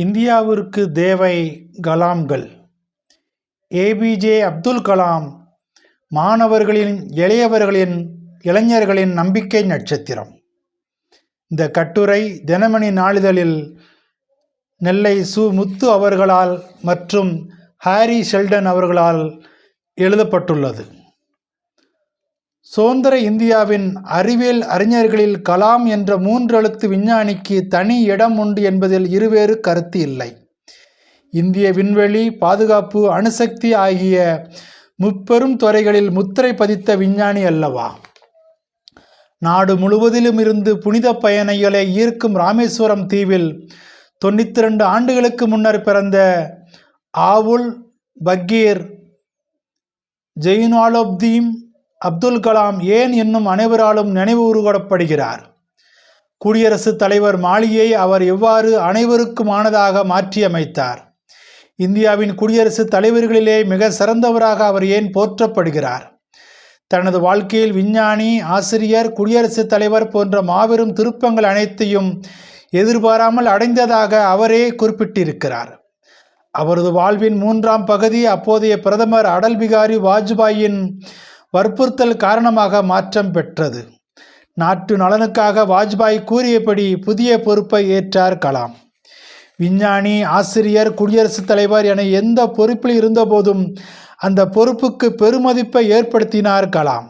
இந்தியாவிற்கு தேவை கலாம்கள். ஏபிஜே அப்துல் கலாம் மாணவர்களின் இளையவர்களின் இளைஞர்களின் நம்பிக்கை நட்சத்திரம். இந்த கட்டுரை தினமணி நாளிதழில் நெல்லை சு. முத்து அவர்களால் மற்றும் ஹாரி ஷெல்டன் அவர்களால் எழுதப்பட்டுள்ளது. சுதந்திர இந்தியாவின் அறிவியல் அறிஞர்களில் கலாம் என்ற மூன்றெழுத்து விஞ்ஞானிக்கு தனி இடம் உண்டு என்பதில் இருவேறு கருத்து இல்லை. இந்திய விண்வெளி பாதுகாப்பு அணுசக்தி ஆகிய முப்பெரும் துறைகளில் முத்திரை பதித்த விஞ்ஞானி அல்லவா? நாடு முழுவதிலும் இருந்து புனித பயணிகளை ஈர்க்கும் ராமேஸ்வரம் தீவில் தொண்ணூற்றி ரெண்டு ஆண்டுகளுக்கு முன்னர் பிறந்த ஆவுல் பக்கீர் ஜெயினாலப்தீம் அப்துல் கலாம் ஏன் என்னும் அனைவராலும் நினைவுகூரப்படுகிறார் குடியரசுத் தலைவர் மாளிகையை அவர் எவ்வாறு அனைவருக்குமானதாக மாற்றியமைத்தார்? இந்தியாவின் குடியரசுத் தலைவர்களிலே மிக சிறந்தவராக அவர் ஏன் போற்றப்படுகிறார்? தனது வாழ்க்கையில் விஞ்ஞானி ஆசிரியர் குடியரசுத் தலைவர் போன்ற மாபெரும் திருப்பங்கள் அனைத்தையும் எதிர்பாராமல் அடைந்ததாக அவரே குறிப்பிட்டிருக்கிறார். அவரது வாழ்வின் மூன்றாம் பகுதி அப்போதைய பிரதமர் அடல் பிகாரி வாஜ்பாயின் வற்புறுத்தல் காரணமாக மாற்றம் பெற்றது. நாட்டு நலனுக்காக வாஜ்பாய் கூறியபடி புதிய பொறுப்பை ஏற்றார் கலாம். விஞ்ஞானி ஆசிரியர் குடியரசுத் தலைவர் என எந்த பொறுப்பில் இருந்தபோதும் அந்த பொறுப்புக்கு பெருமதிப்பை ஏற்படுத்தினார் கலாம்.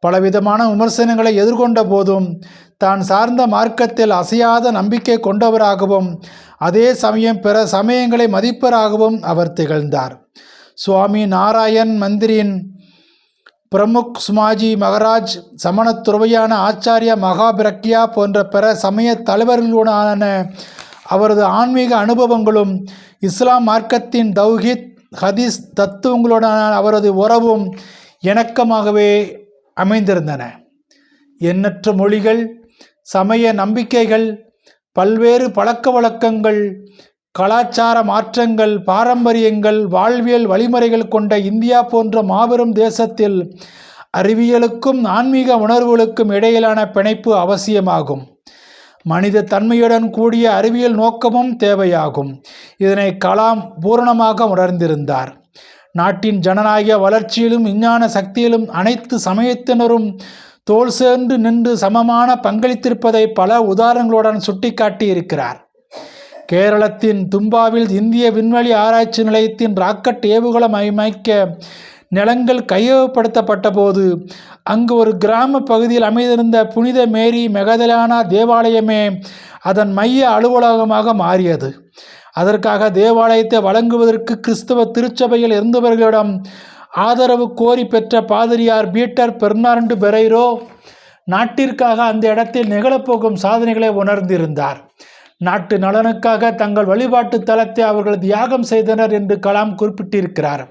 பலவிதமான விமர்சனங்களை எதிர்கொண்ட போதும் தான் சார்ந்த மார்க்கத்தில் அசையாத நம்பிக்கை கொண்டவராகவும் அதே சமயம் பிற சமயங்களை மதிப்பராகவும் அவர் திகழ்ந்தார். சுவாமி நாராயண் மந்திரின் பிரமுக் சுமாஜி மகராஜ் சமணத் துறவையான ஆச்சாரியா மகாபிரக்யா போன்ற பிற சமய தலைவர்களுடனான அவரது ஆன்மீக அனுபவங்களும் இஸ்லாம் மார்க்கத்தின் தௌஹித் ஹதீஸ் தத்துவங்களுடனான அவரது உறவும் இணக்கமாகவே அமைந்திருந்தன. எண்ணற்ற மொழிகள் சமய நம்பிக்கைகள் பல்வேறு பழக்க வழக்கங்கள் கலாச்சார மாற்றங்கள் பாரம்பரியங்கள் வாழ்வியல் வழிமுறைகள் கொண்ட இந்தியா போன்ற மாபெரும் தேசத்தில் அறிவியலுக்கும் ஆன்மீக உணர்வுகளுக்கும் இடையிலான பிணைப்பு அவசியமாகும். மனித தன்மையுடன் கூடிய அறிவியல் நோக்கமும் தேவையாகும். இதனை கலாம் பூரணமாக உணர்ந்திருந்தார். நாட்டின் ஜனநாயக வளர்ச்சியிலும் விஞ்ஞான சக்தியிலும் அனைத்து சமயத்தினரும் தோல் சேர்ந்து நின்று சமமான பங்களித்திருப்பதை பல உதாரணங்களுடன் சுட்டிக்காட்டி இருக்கிறார் கேரளத்தின் தும்பாவில் இந்திய விண்வெளி ஆராய்ச்சி நிலையத்தின் ராக்கெட் ஏவுகலம் அமைக்க நிலங்கள் கையகப்படுத்தப்பட்ட போது அங்கு ஒரு கிராம பகுதியில் அமைந்திருந்த புனித மேரி மெகதலானா தேவாலயமே அதன் மைய அலுவலகமாக மாறியது. அதற்காக தேவாலயத்தை வழங்குவதற்கு கிறிஸ்தவ திருச்சபையில் இருந்தவர்களிடம் ஆதரவு கோரி பெற்ற பாதிரியார் பீட்டர் பெர்னார்டு பெரைரோ நாட்டிற்காக அந்த இடத்தில் நிகழப்போகும் சாதனைகளை உணர்ந்திருந்தார். நாட்டு நலனுக்காக தங்கள் வழிபாட்டு தலத்தை அவர்கள் தியாகம் செய்தனர் என்று கலாம் குறிப்பிட்டிருக்கிறார்.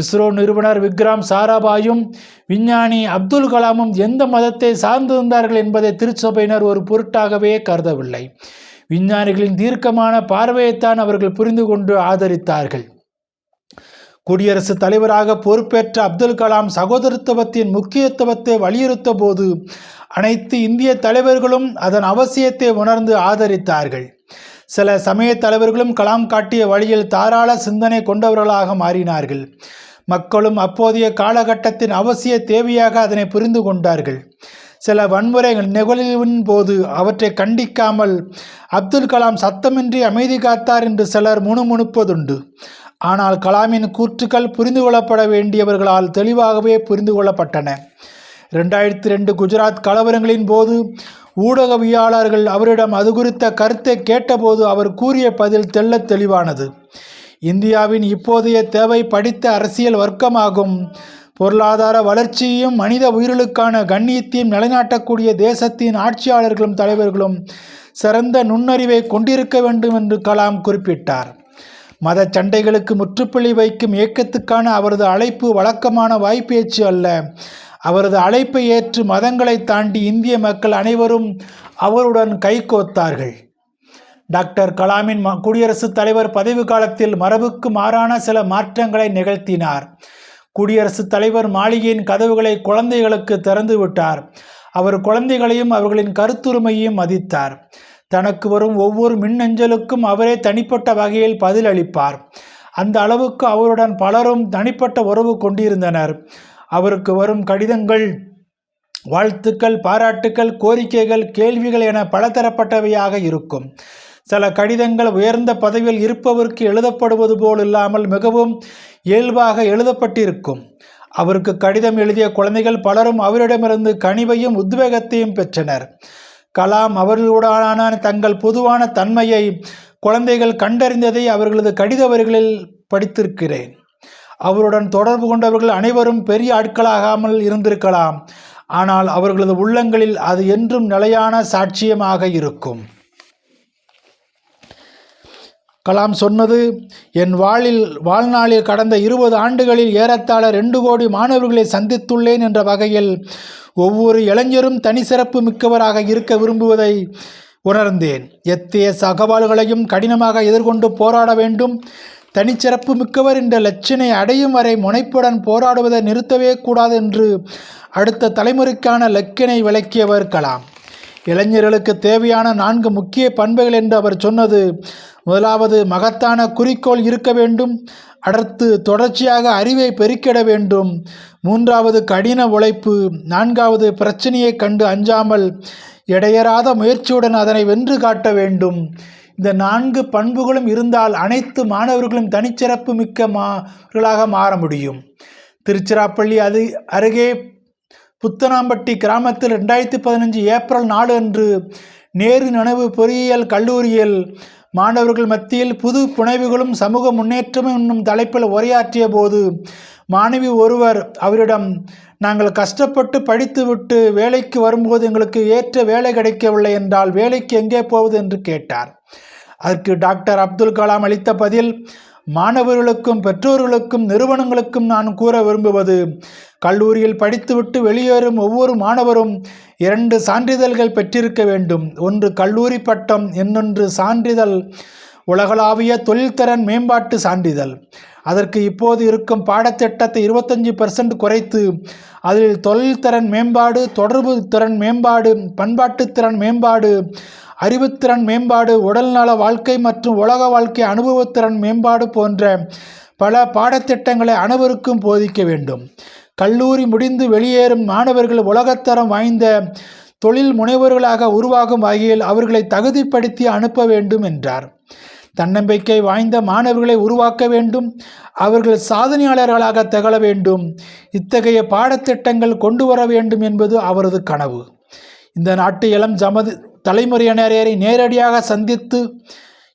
இஸ்ரோ நிறுவனர் விக்ராம் சாராபாயும் விஞ்ஞானி அப்துல் கலாமும் எந்த மதத்தை சார்ந்திருந்தார்கள் என்பதை திருச்சபையினர் ஒரு பொருட்டாகவே கருதவில்லை. விஞ்ஞானிகளின் தீர்க்கமான பார்வையைத்தான் அவர்கள் புரிந்து கொண்டு ஆதரித்தார்கள். குடியரசுத் தலைவராக பொறுப்பேற்ற அப்துல் கலாம் சகோதரத்துவத்தின் முக்கியத்துவத்தை வலியுறுத்த போது அனைத்து இந்திய தலைவர்களும் அதன் அவசியத்தை உணர்ந்து ஆதரித்தார்கள். சில சமய தலைவர்களும் கலாம் காட்டிய வழியில் தாராள சிந்தனை கொண்டவர்களாக மாறினார்கள். மக்களும் அப்போதைய காலகட்டத்தின் அவசிய தேவையாக அதனை புரிந்து கொண்டார்கள். சில வன்முறைகள் நிகழ்வின் போது அவற்றை கண்டிக்காமல் அப்துல் கலாம் சத்தமின்றி அமைதி காத்தார் என்று சிலர் முணுமுணுப்பதுண்டு. ஆனால் கலாமின் கூற்றுக்கள் புரிந்து கொள்ளப்பட வேண்டியவர்களால் தெளிவாகவே புரிந்து கொள்ளப்பட்டன ரெண்டாயிரத்தி ரெண்டு குஜராத் கலவரங்களின் போது ஊடகவியாளர்கள் அவரிடம் அது குறித்த கருத்தை கேட்டபோது அவர் கூறிய பதில் தெள்ளத் தெளிவானது. இந்தியாவின் இப்போதைய தேவை படித்த அரசியல் வர்க்கமாகும். பொருளாதார வளர்ச்சியையும் மனித உயிர்களுக்கான கண்ணியத்தையும் நிலைநாட்டக்கூடிய தேசத்தின் ஆட்சியாளர்களும் தலைவர்களும் சிறந்த நுண்ணறிவை கொண்டிருக்க வேண்டும் என்று கலாம் குறிப்பிட்டார். மத சண்டைகளுக்கு முற்றுப்புள்ளி வைக்கும் இயக்கத்துக்கான அவரது அழைப்பு வழக்கமான வாய்ப்பேச்சு அல்ல. அவரது அழைப்பை ஏற்று மதங்களை தாண்டி இந்திய மக்கள் அனைவரும் அவருடன் கைகோத்தார்கள். டாக்டர் கலாமின் ம- குடியரசுத் தலைவர் பதவி காலத்தில் மரபுக்கு மாறான சில மாற்றங்களை நிகழ்த்தினார். குடியரசுத் தலைவர் மாளிகையின் கதவுகளை குழந்தைகளுக்கு திறந்து விட்டார். அவர் குழந்தைகளையும் அவர்களின் கருத்துரிமையையும் மதித்தார். தனக்கு வரும் ஒவ்வொரு மின்னஞ்சலுக்கும் அவரே தனிப்பட்ட வகையில் பதிலளிப்பார். அந்த அளவுக்கு அவருடன் பலரும் தனிப்பட்ட உறவு கொண்டிருந்தனர். அவருக்கு வரும் கடிதங்கள் வாழ்த்துக்கள் பாராட்டுக்கள் கோரிக்கைகள் கேள்விகள் என பலதரப்பட்டவையாக இருக்கும். சில கடிதங்கள் உயர்ந்த பதவியில் இருப்பவருக்கு எழுதப்படுவது போல் இல்லாமல் மிகவும் இயல்பாக எழுதப்பட்டிருக்கும். அவருக்கு கடிதம் எழுதிய குழந்தைகள் பலரும் அவரிடமிருந்து கனிவையும் உத்வேகத்தையும் பெற்றனர். கலாம் அவர்களுடனான தங்கள் பொதுவான தன்மையை குழந்தைகள் கண்டறிந்ததை அவர்களது கடித வரிகளில் படித்திருக்கிறேன். அவருடன் தொடர்பு கொண்டவர்கள் அனைவரும் பெரிய ஆட்களாகாமல் இருந்திருக்கலாம். ஆனால் அவர்களது உள்ளங்களில் அது என்றும் நிலையான சாட்சியமாக இருக்கும். கலாம் சொன்னது என் வாழில் வாழ்நாளில் கடந்த இருபது ஆண்டுகளில் ஏறத்தாழ ரெண்டு கோடி மாணவர்களை சந்தித்துள்ளேன் என்ற வகையில் ஒவ்வொரு இளைஞரும் தனி சிறப்பு மிக்கவராக இருக்க விரும்புவதை உணர்ந்தேன். எத்தகைய சகவால்களையும் கடினமாக எதிர்கொண்டு போராட வேண்டும். தனிச்சிறப்பு மிக்கவர் என்ற லட்சணை அடையும் வரை முனைப்புடன் போராடுவதை நிறுத்தவே கூடாது என்று அடுத்த தலைமுறைக்கான லக்கினை விளக்கியவர் கலாம். இளைஞர்களுக்கு தேவையான நான்கு முக்கிய பண்புகள் என்று அவர் சொன்னது. முதலாவது மகத்தான குறிக்கோள் இருக்க வேண்டும். அடுத்து தொடர்ச்சியாக அறிவை பெருக்கிட வேண்டும். மூன்றாவது கடின உழைப்பு. நான்காவது பிரச்சனையை கண்டு அஞ்சாமல் இடையறாத முயற்சியுடன் அதனை வென்று காட்ட வேண்டும். இந்த நான்கு பண்புகளும் இருந்தால் அனைத்து மாணவர்களும் தனிச்சிறப்பு மிக்க மாவர்களாக மாற முடியும். திருச்சிராப்பள்ளி அது அருகே புத்தனாம்பட்டி கிராமத்தில் ரெண்டாயிரத்தி பதினஞ்சு ஏப்ரல் நாலு அன்று நேரு நினைவு பொறியியல் கல்லூரியில் மாணவர்கள் மத்தியில் புது புனைவுகளும் சமூக முன்னேற்றமும் என்னும் தலைப்பில் உரையாற்றிய போது மாணவி ஒருவர் அவரிடம் நாங்கள் கஷ்டப்பட்டு படித்துவிட்டு வேலைக்கு வரும்போது எங்களுக்கு ஏற்ற வேலை கிடைக்கவில்லை என்றால் வேலைக்கு எங்கே போவது? என்று கேட்டார். அதற்கு டாக்டர் அப்துல் கலாம் அளித்த பதில் மாணவர்களுக்கும் பெற்றோர்களுக்கும் நிறுவனங்களுக்கும் நான் கூற விரும்புவது கல்லூரியில் படித்துவிட்டு வெளியேறும் ஒவ்வொரு மாணவரும் இரண்டு சான்றிதழ்கள் பெற்றிருக்க வேண்டும். ஒன்று கல்லூரி பட்டம் இன்னொன்று சான்றிதழ். உலகளாவிய தொழில்திறன் மேம்பாட்டு சான்றிதழ். அதற்கு இப்போது இருக்கும் பாடத்திட்டத்தை இருபத்தஞ்சி பர்சன்ட் குறைத்து அதில் தொழில்திறன் மேம்பாடு தொடர்பு திறன் மேம்பாடு பண்பாட்டுத்திறன் மேம்பாடு அறிவுத்திறன் மேம்பாடு உடல்நல வாழ்க்கை மற்றும் உலக வாழ்க்கை அனுபவத்திறன் மேம்பாடு போன்ற பல பாடத்திட்டங்களை அனைவருக்கும் போதிக்க வேண்டும். கல்லூரி முடிந்து வெளியேறும் மாணவர்கள் உலகத்தரம் வாய்ந்த தொழில் முனைவர்களாக உருவாகும் வகையில் அவர்களை தகுதிப்படுத்தி அனுப்ப வேண்டும் என்றார். தன்னம்பிக்கை வாய்ந்த மாணவர்களை உருவாக்க வேண்டும். அவர்கள் சாதனையாளர்களாக திகழ வேண்டும். இத்தகைய பாடத்திட்டங்கள் கொண்டு வர வேண்டும் என்பது அவரது கனவு. இந்த நாட்டு இளம் ஜமது தலைமுறையினரை நேரடியாக சந்தித்து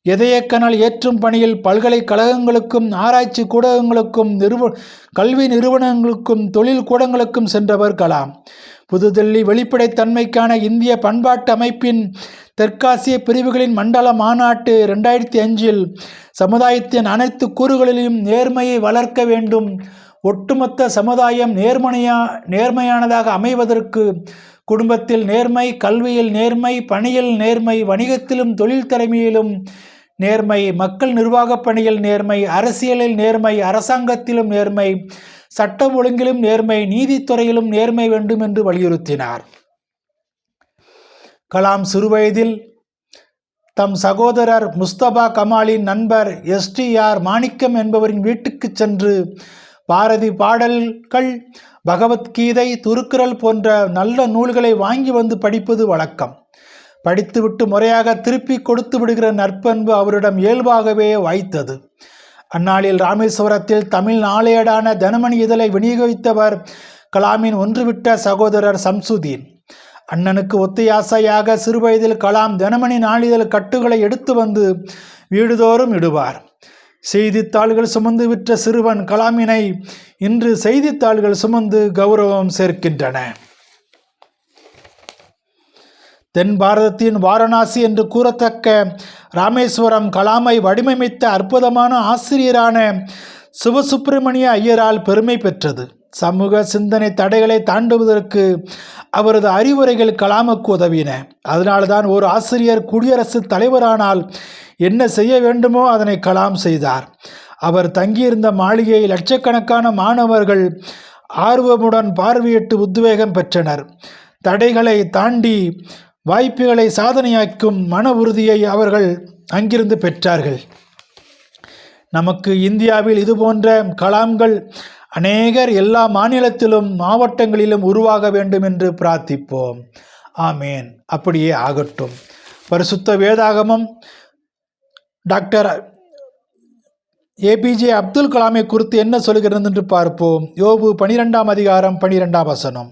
எதயக்கனல் ஏற்றும் பணியில் பல்கலைக்கழகங்களுக்கும் ஆராய்ச்சி கூடங்களுக்கும் நிறுவ கல்வி நிறுவனங்களுக்கும் தொழில் கூடங்களுக்கும் சென்றவர் கலாம். புதுதில்லி வெளிப்படைத்தன்மைக்கான இந்திய பண்பாட்டு அமைப்பின் தெற்காசிய பிரிவுகளின் மண்டல மாநாட்டு ரெண்டாயிரத்தி அஞ்சில் சமுதாயத்தின் அனைத்து கூறுகளிலும் நேர்மையை வளர்க்க வேண்டும். ஒட்டுமொத்த சமுதாயம் நேர்மனையா நேர்மையானதாக அமைவதற்கு குடும்பத்தில் நேர்மை கல்வியில் நேர்மை பணியில் நேர்மை வணிகத்திலும் தொழில் திறமையிலும் நேர்மை மக்கள் நிர்வாகப் பணியில் நேர்மை அரசியலில் நேர்மை அரசாங்கத்திலும் நேர்மை சட்டம் ஒழுங்கிலும் நேர்மை நீதித்துறையிலும் நேர்மை வேண்டும் என்று வலியுறுத்தினார். கலாம் சிறுவயதில் தம் சகோதரர் முஸ்தபா கமாலின் நண்பர் எஸ்டிஆர் மாணிக்கம் என்பவரின் வீட்டுக்கு சென்று பாரதி பாடல்கள் பகவத்கீதை துருக்குறள் போன்ற நல்ல நூல்களை வாங்கி வந்து படிப்பது வழக்கம். படித்துவிட்டு முறையாக திருப்பி கொடுத்து விடுகிற நற்பண்பு அவரிடம் இயல்பாகவே வாய்த்தது. அந்நாளில் ராமேஸ்வரத்தில் தமிழ் நாளேடான தனமணி இதழை விநியோகித்தவர் கலாமின் ஒன்றுவிட்ட சகோதரர் சம்சுதீன். அண்ணனுக்கு ஒத்தையாசையாக சிறுவயதில் கலாம் தினமணி நாளிதழ் கட்டுகளை எடுத்து வந்து வீடுதோறும் இடுவார். செய்தித்தாள்கள் சுமந்து விற்ற சிறுவன் கலாமினை இன்று செய்தித்தாள்கள் சுமந்து கௌரவம் சேர்க்கின்றன. தென் பாரதத்தின் வாரணாசி என்று கூறத்தக்க ராமேஸ்வரம் கலாமை வடிவமைத்த அற்புதமான ஆசிரியரான சிவசுப்பிரமணிய ஐயரால் பெருமை பெற்றது. சமூக சிந்தனை தடைகளை தாண்டுவதற்கு அவரது அறிவுரைகள் கலாமுக்கு உதவின. அதனால்தான் ஒரு ஆசிரியர் குடியரசுத் தலைவரானால் என்ன செய்ய வேண்டுமோ அதனை கலாம் செய்தார். அவர் தங்கியிருந்த மாளிகையை லட்சக்கணக்கான மாணவர்கள் ஆர்வமுடன் பார்வையிட்டு உத்வேகம் பெற்றனர். தடைகளை தாண்டி வாய்ப்புகளை சாதனையாக்கும் மன உறுதியை அவர்கள் அங்கிருந்து பெற்றார்கள். நமக்கு இந்தியாவில் இதுபோன்ற கலாம்கள் அநேகர் எல்லா மாநிலத்திலும் மாவட்டங்களிலும் உருவாக வேண்டும் என்று பிரார்த்திப்போம். ஆமேன். அப்படியே ஆகட்டும். பரிசுத்த வேதாகமம் டாக்டர் ஏபிஜே அப்துல் கலாமை குறித்து என்ன சொல்கிறது என்று பார்ப்போம். யோபு பனிரெண்டாம் அதிகாரம் பனிரெண்டாம் வசனம்.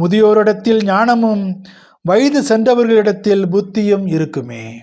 முதியோரிடத்தில் ஞானமும் வயது சென்றவர்களிடத்தில் புத்தியும் இருக்குமே.